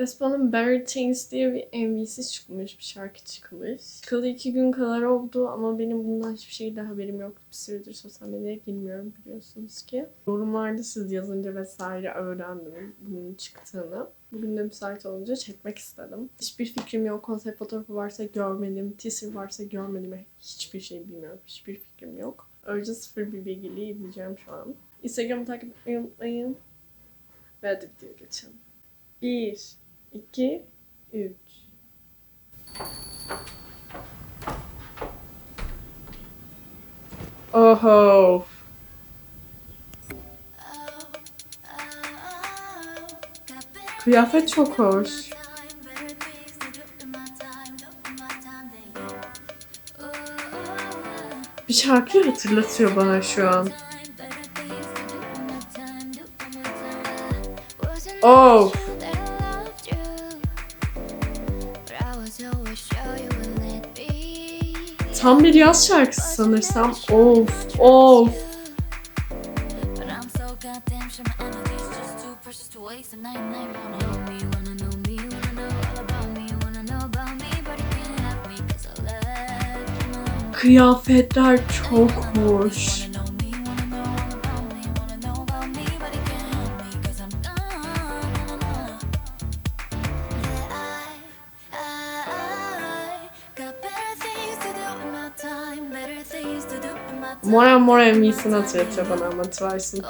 Espa'nın Better Things diye bir MV'si çıkmış, bir şarkı çıkmış. Çıkalı iki gün kadar oldu ama benim bundan hiçbir şekilde haberim yok. Bir süredir sosyal medyaya girmiyorum biliyorsunuz ki. Yorumlarda siz yazınca vesaire öğrendim bunun çıktığını. Bugün de müsait olunca çekmek istedim. Hiçbir fikrim yok. Konsept fotoğrafı varsa görmedim. Teaser varsa görmedim. Hiçbir şey bilmiyorum. Hiçbir fikrim yok. Önce sıfır bir bilgiliği izleyeceğim şu an. Instagram'ı takip etmeyi unutmayın. Ve hadi videoya geçelim. 1, 2, 3. Oho. Kıyafet çok hoş. Bir şarkı hatırlatıyor bana şu an. Oh. Tam bir yaz şarkısı sanırsam. Of, of. Kıyafetler çok hoş. Mora Mora MV'sini hatırlatıyor bana ama Twice'ın.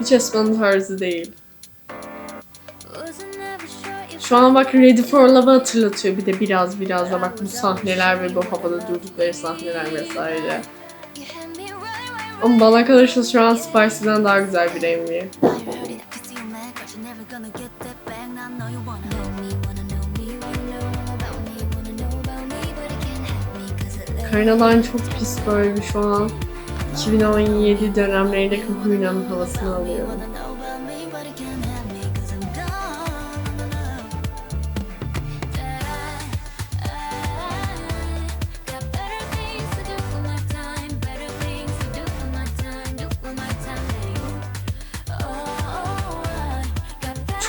Hiç Esma'nın tarzı değil. Şu an bak Ready for Love'ı hatırlatıyor bir de biraz biraz da bak bu sahneler ve bu havada durdukları sahneler vesaire. Ama bana kalırsa şu an Spicy'den daha güzel bir MV. Karinadan çok pis böyle şu an. 2017 dönemlerindeki Huyna'nın havasını alıyor.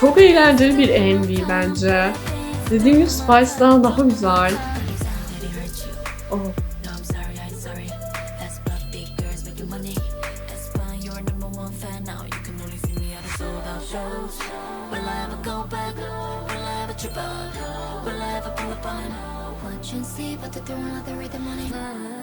Çok eğlenceli bir MV bence. Dediğim gibi Spice'dan daha güzel. Oh. Watch and see, but they're out the rhythm on it.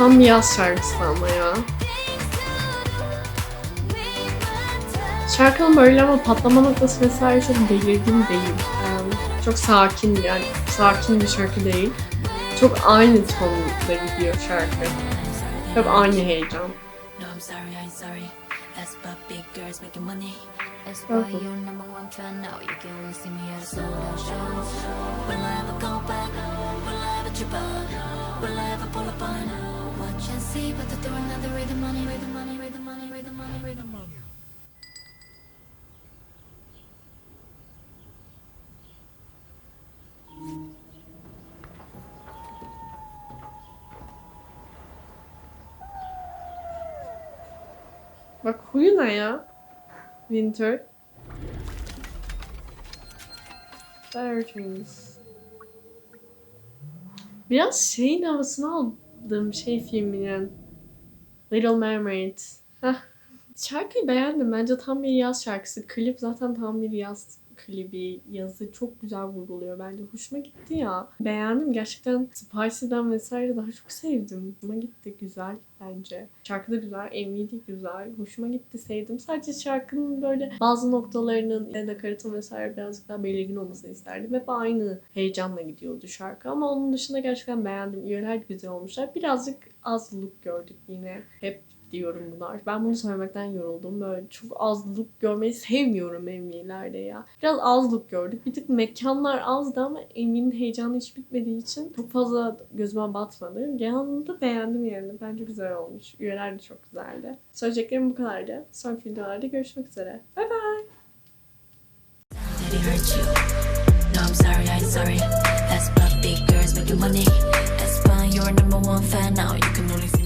Tam bir yaz şarkısı ama ya. Şarkının böyle ama patlama noktası vesaire çok belirgin değil. Yani çok sakin yani sakin bir şarkı değil. Çok aynı tonda gidiyor şarkı. Hep aynı heyecan. Will I ever pull up on? Money. Bak huyu ne ya? Winter. Better Things. Biraz şeyin havasını aldım şey filminin. Little Mermaid. Heh. Şarkıyı beğendim. Bence tam bir yaz şarkısı. Klip zaten tam bir yaz klibi, yazı çok güzel vurguluyor bence. Hoşuma gitti ya. Beğendim. Gerçekten Spicy'den vesaire daha çok sevdim. Hoşuma gitti. Güzel bence. Şarkı da güzel. MV de güzel. Hoşuma gitti. Sevdim. Sadece şarkının böyle bazı noktalarının ya da karatın vesaire birazcık daha belirgin olmasını isterdim. Hep aynı heyecanla gidiyordu şarkı. Ama onun dışında gerçekten beğendim. Üyeler güzel olmuşlar. Birazcık az look gördük yine. Hep diyorum bunu artık. Ben bunu söylemekten yoruldum. Böyle çok az look görmeyi sevmiyorum MV'lerde ya. Biraz az look gördük. Bir tık mekanlar azdı ama Emin'in heyecanı hiç bitmediği için çok fazla gözüme batmadı. Genel anlamda beğendim yani. Bence güzel olmuş. Üyeler de çok güzeldi. Söyleyeceklerim bu kadardı. Sonraki videolarda görüşmek üzere. Bye bye. Sorry. That's but big girls making money. That's fine, you're number one fan now. You can only.